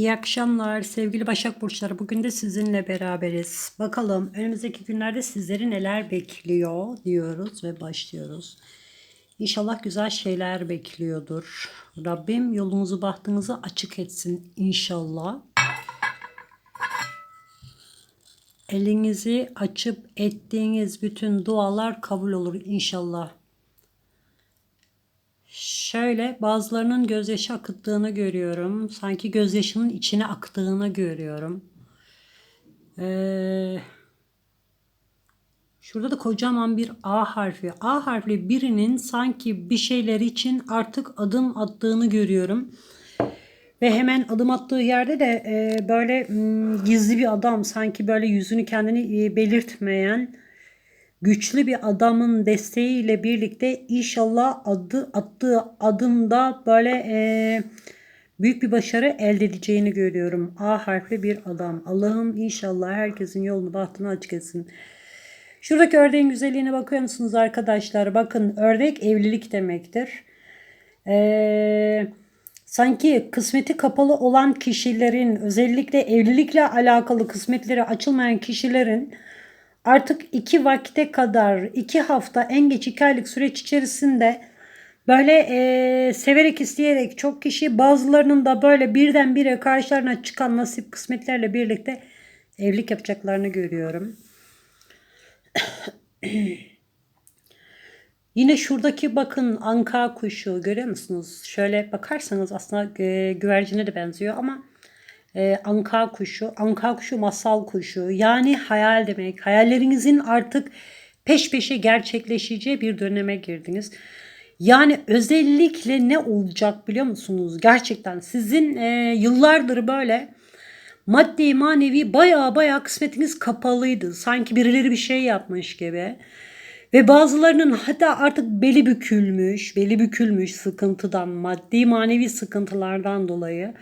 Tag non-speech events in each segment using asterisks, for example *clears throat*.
İyi akşamlar sevgili Başak Burçları. Bugün de sizinle beraberiz. Bakalım önümüzdeki günlerde sizleri neler bekliyor diyoruz ve başlıyoruz. İnşallah güzel şeyler bekliyordur. Rabbim yolunuzu bahtınızı açık etsin inşallah. Elinizi açıp ettiğiniz bütün dualar kabul olur inşallah. Şöyle bazılarının gözyaşı akıttığını görüyorum. Sanki gözyaşının içine aktığını görüyorum. Ee, şurada da kocaman bir A harfi. A harfli birinin sanki bir şeyler için artık adım attığını görüyorum. Ve hemen adım attığı yerde de e, böyle m, gizli bir adam sanki böyle yüzünü kendini e, belirtmeyen güçlü bir adamın desteğiyle birlikte inşallah adı attığı adımda böyle e, büyük bir başarı elde edeceğini görüyorum. A harfli bir adam. Allah'ım inşallah herkesin yolunu bahtını açık etsin. Şuradaki ördeğin güzelliğine bakıyor musunuz arkadaşlar? Bakın ördek evlilik demektir. Eee sanki kısmeti kapalı olan kişilerin özellikle evlilikle alakalı kısmetleri açılmayan kişilerin artık iki vakte kadar iki hafta en geç iki aylık süreç içerisinde böyle e, severek isteyerek çok kişi bazılarının da böyle birdenbire karşılarına çıkan nasip kısmetlerle birlikte evlilik yapacaklarını görüyorum. *clears throat* Yine şuradaki bakın anka kuşu görüyor musunuz? Şöyle bakarsanız aslında güvercine de benziyor ama e, anka kuşu, anka kuşu masal kuşu yani hayal demek. Hayallerinizin artık peş peşe gerçekleşeceği bir döneme girdiniz. Yani özellikle ne olacak biliyor musunuz? Gerçekten sizin e, yıllardır böyle maddi manevi baya baya kısmetiniz kapalıydı. Sanki birileri bir şey yapmış gibi. Ve bazılarının hatta artık beli bükülmüş, beli bükülmüş sıkıntıdan, maddi manevi sıkıntılardan dolayı.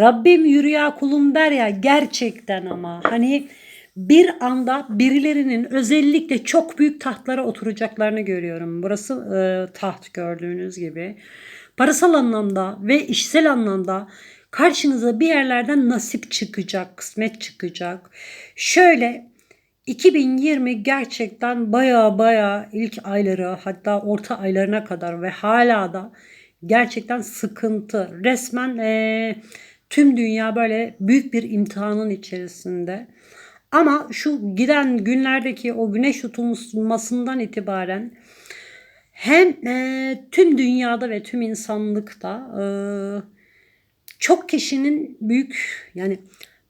Rabbim yürü ya kulum der ya gerçekten ama hani bir anda birilerinin özellikle çok büyük tahtlara oturacaklarını görüyorum. Burası e, taht gördüğünüz gibi. Parasal anlamda ve işsel anlamda karşınıza bir yerlerden nasip çıkacak, kısmet çıkacak. Şöyle 2020 gerçekten baya baya ilk ayları hatta orta aylarına kadar ve hala da gerçekten sıkıntı. Resmen e, tüm dünya böyle büyük bir imtihanın içerisinde. Ama şu giden günlerdeki o güneş tutulmasından itibaren hem e, tüm dünyada ve tüm insanlıkta e, çok kişinin büyük yani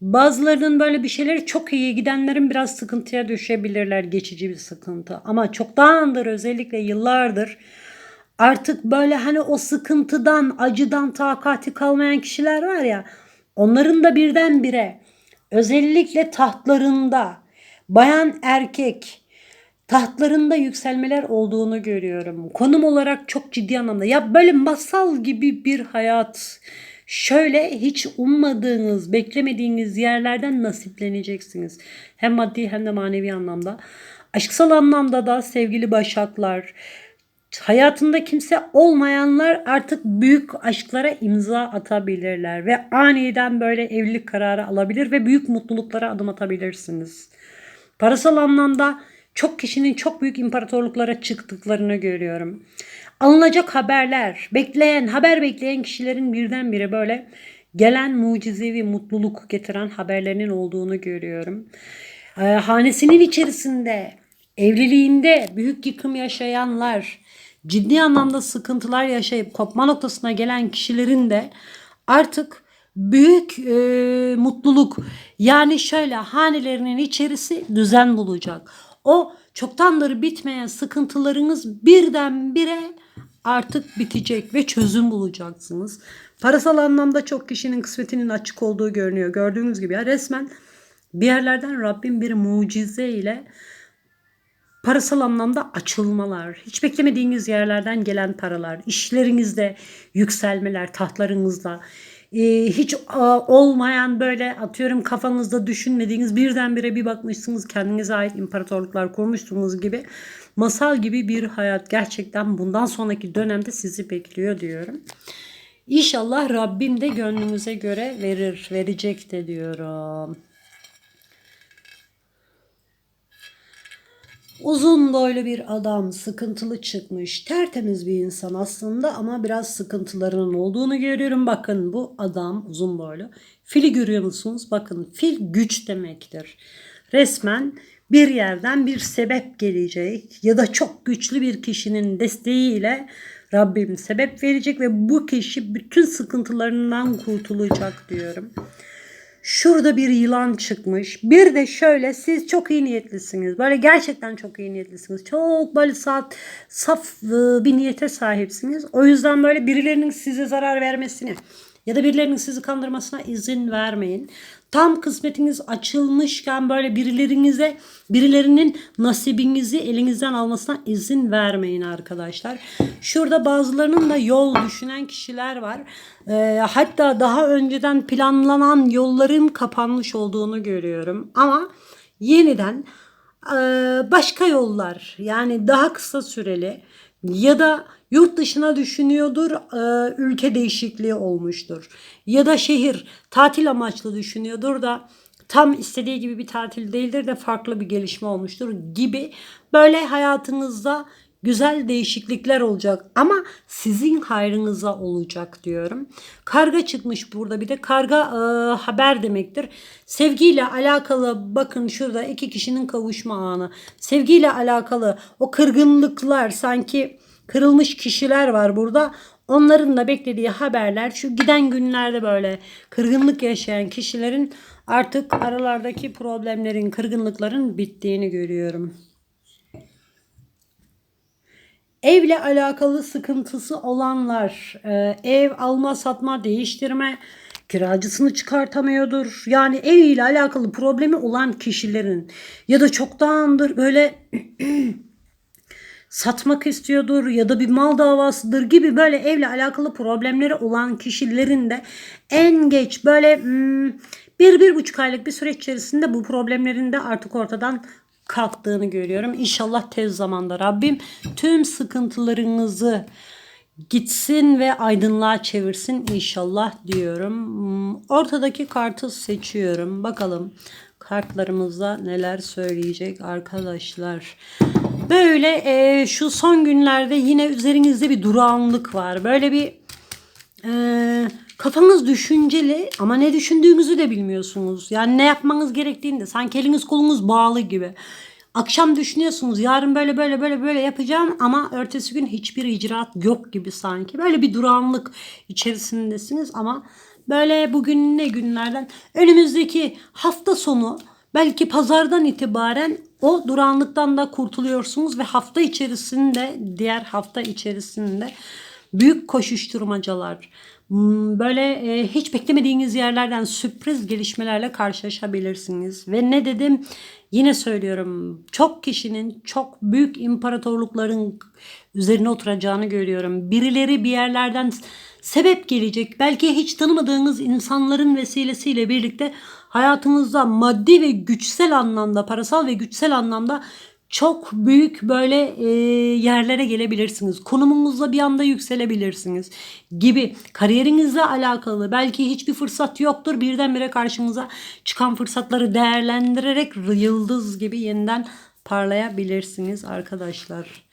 Bazılarının böyle bir şeyleri çok iyi gidenlerin biraz sıkıntıya düşebilirler geçici bir sıkıntı. Ama çoktandır özellikle yıllardır artık böyle hani o sıkıntıdan acıdan takati kalmayan kişiler var ya onların da birdenbire özellikle tahtlarında bayan erkek tahtlarında yükselmeler olduğunu görüyorum. Konum olarak çok ciddi anlamda. Ya böyle masal gibi bir hayat Şöyle hiç ummadığınız, beklemediğiniz yerlerden nasipleneceksiniz. Hem maddi hem de manevi anlamda. Aşksal anlamda da sevgili başaklar, hayatında kimse olmayanlar artık büyük aşklara imza atabilirler ve aniden böyle evlilik kararı alabilir ve büyük mutluluklara adım atabilirsiniz. Parasal anlamda çok kişinin çok büyük imparatorluklara çıktıklarını görüyorum alınacak haberler, bekleyen, haber bekleyen kişilerin birdenbire böyle gelen mucizevi mutluluk getiren haberlerinin olduğunu görüyorum. Ee, hanesinin içerisinde, evliliğinde büyük yıkım yaşayanlar, ciddi anlamda sıkıntılar yaşayıp kopma noktasına gelen kişilerin de artık büyük e, mutluluk yani şöyle hanelerinin içerisi düzen bulacak. O çoktandır bitmeyen sıkıntılarınız birdenbire artık bitecek ve çözüm bulacaksınız. Parasal anlamda çok kişinin kısmetinin açık olduğu görünüyor. Gördüğünüz gibi ya resmen bir yerlerden Rabbim bir mucize ile parasal anlamda açılmalar, hiç beklemediğiniz yerlerden gelen paralar, işlerinizde yükselmeler, tahtlarınızda ee, hiç olmayan böyle atıyorum kafanızda düşünmediğiniz birdenbire bir bakmışsınız kendinize ait imparatorluklar kurmuşsunuz gibi masal gibi bir hayat gerçekten bundan sonraki dönemde sizi bekliyor diyorum. İnşallah Rabbim de gönlümüze göre verir, verecek de diyorum. Uzun boylu bir adam, sıkıntılı çıkmış, tertemiz bir insan aslında ama biraz sıkıntılarının olduğunu görüyorum. Bakın bu adam uzun boylu. Fili görüyor musunuz? Bakın fil güç demektir. Resmen bir yerden bir sebep gelecek ya da çok güçlü bir kişinin desteğiyle Rabbim sebep verecek ve bu kişi bütün sıkıntılarından kurtulacak diyorum. Şurada bir yılan çıkmış. Bir de şöyle siz çok iyi niyetlisiniz. Böyle gerçekten çok iyi niyetlisiniz. Çok böyle saf, saf ıı, bir niyete sahipsiniz. O yüzden böyle birilerinin size zarar vermesine ya da birilerinin sizi kandırmasına izin vermeyin. Tam kısmetiniz açılmışken böyle birilerinize birilerinin nasibinizi elinizden almasına izin vermeyin arkadaşlar. Şurada bazılarının da yol düşünen kişiler var. Ee, hatta daha önceden planlanan yolların kapanmış olduğunu görüyorum. Ama yeniden e, başka yollar yani daha kısa süreli ya da yurt dışına düşünüyordur, e, ülke değişikliği olmuştur. Ya da şehir tatil amaçlı düşünüyordur da tam istediği gibi bir tatil değildir de farklı bir gelişme olmuştur gibi böyle hayatınızda güzel değişiklikler olacak ama sizin hayrınıza olacak diyorum. Karga çıkmış burada bir de karga e, haber demektir. Sevgiyle alakalı bakın şurada iki kişinin kavuşma anı. Sevgiyle alakalı o kırgınlıklar sanki kırılmış kişiler var burada. Onların da beklediği haberler şu giden günlerde böyle kırgınlık yaşayan kişilerin artık aralardaki problemlerin, kırgınlıkların bittiğini görüyorum. Evle alakalı sıkıntısı olanlar, e, ev alma, satma, değiştirme, kiracısını çıkartamıyordur. Yani ev ile alakalı problemi olan kişilerin ya da çoktandır böyle *clears throat* satmak istiyordur ya da bir mal davasıdır gibi böyle evle alakalı problemleri olan kişilerin de en geç böyle hmm, bir, bir buçuk aylık bir süreç içerisinde bu problemlerin de artık ortadan kalktığını görüyorum. İnşallah tez zamanda Rabbim tüm sıkıntılarınızı gitsin ve aydınlığa çevirsin inşallah diyorum. Ortadaki kartı seçiyorum. Bakalım kartlarımızda neler söyleyecek arkadaşlar. Böyle e, şu son günlerde yine üzerinizde bir durağanlık var. Böyle bir e, kafanız düşünceli ama ne düşündüğünüzü de bilmiyorsunuz. Yani ne yapmanız gerektiğini de sanki eliniz kolunuz bağlı gibi. Akşam düşünüyorsunuz yarın böyle böyle böyle böyle yapacağım ama ertesi gün hiçbir icraat yok gibi sanki. Böyle bir durağanlık içerisindesiniz ama böyle bugün ne günlerden önümüzdeki hafta sonu belki pazardan itibaren o durağanlıktan da kurtuluyorsunuz ve hafta içerisinde diğer hafta içerisinde büyük koşuşturmacalar hmm, böyle e, hiç beklemediğiniz yerlerden sürpriz gelişmelerle karşılaşabilirsiniz. Ve ne dedim yine söylüyorum çok kişinin çok büyük imparatorlukların üzerine oturacağını görüyorum. Birileri bir yerlerden sebep gelecek. Belki hiç tanımadığınız insanların vesilesiyle birlikte hayatınızda maddi ve güçsel anlamda, parasal ve güçsel anlamda çok büyük böyle e, yerlere gelebilirsiniz. Konumunuzda bir anda yükselebilirsiniz gibi kariyerinizle alakalı belki hiçbir fırsat yoktur. Birdenbire karşınıza çıkan fırsatları değerlendirerek yıldız gibi yeniden parlayabilirsiniz arkadaşlar.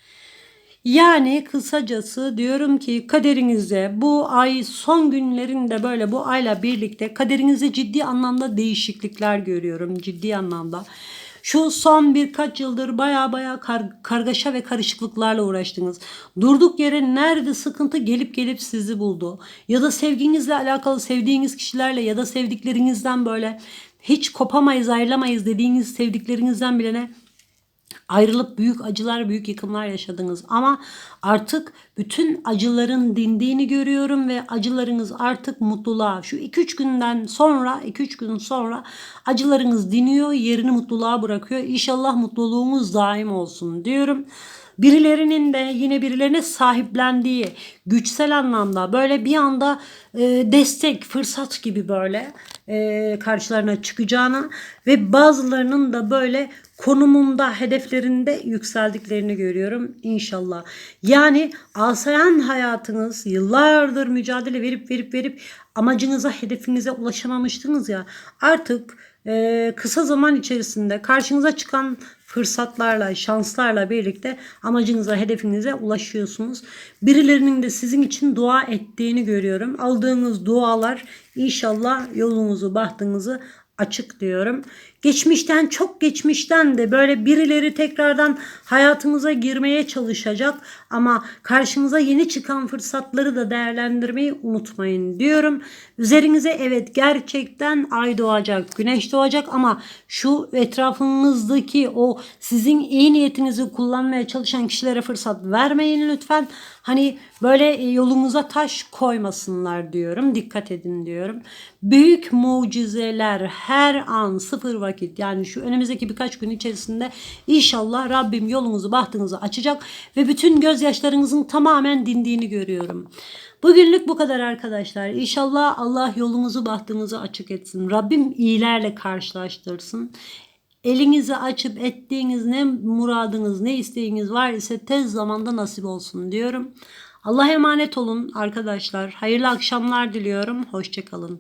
Yani kısacası diyorum ki kaderinizde bu ay son günlerinde böyle bu ayla birlikte kaderinizde ciddi anlamda değişiklikler görüyorum. Ciddi anlamda. Şu son birkaç yıldır baya baya kar, kargaşa ve karışıklıklarla uğraştınız. Durduk yere nerede sıkıntı gelip gelip sizi buldu. Ya da sevginizle alakalı sevdiğiniz kişilerle ya da sevdiklerinizden böyle hiç kopamayız ayrılamayız dediğiniz sevdiklerinizden bile ne ayrılıp büyük acılar, büyük yıkımlar yaşadınız. Ama artık bütün acıların dindiğini görüyorum ve acılarınız artık mutluluğa. Şu 2-3 günden sonra, 2-3 gün sonra acılarınız diniyor, yerini mutluluğa bırakıyor. İnşallah mutluluğumuz daim olsun diyorum. Birilerinin de yine birilerine sahiplendiği güçsel anlamda böyle bir anda e, destek, fırsat gibi böyle e, karşılarına çıkacağına ve bazılarının da böyle konumunda, hedeflerinde yükseldiklerini görüyorum inşallah. Yani asayan hayatınız yıllardır mücadele verip verip verip amacınıza, hedefinize ulaşamamıştınız ya. Artık e, kısa zaman içerisinde karşınıza çıkan fırsatlarla, şanslarla birlikte amacınıza, hedefinize ulaşıyorsunuz. Birilerinin de sizin için dua ettiğini görüyorum. Aldığınız dualar inşallah yolunuzu, bahtınızı açık diyorum. Geçmişten çok geçmişten de böyle birileri tekrardan hayatımıza girmeye çalışacak ama karşınıza yeni çıkan fırsatları da değerlendirmeyi unutmayın diyorum. Üzerinize evet gerçekten ay doğacak, güneş doğacak ama şu etrafınızdaki o sizin iyi niyetinizi kullanmaya çalışan kişilere fırsat vermeyin lütfen. Hani böyle yolunuza taş koymasınlar diyorum. Dikkat edin diyorum. Büyük mucizeler her an sıfır vakit yani şu önümüzdeki birkaç gün içerisinde inşallah Rabbim yolunuzu bahtınızı açacak ve bütün gözyaşlarınızın tamamen dindiğini görüyorum. Bugünlük bu kadar arkadaşlar. İnşallah Allah yolumuzu bahtımızı açık etsin. Rabbim iyilerle karşılaştırsın. Elinizi açıp ettiğiniz ne muradınız ne isteğiniz var ise tez zamanda nasip olsun diyorum. Allah'a emanet olun arkadaşlar. Hayırlı akşamlar diliyorum. Hoşçakalın.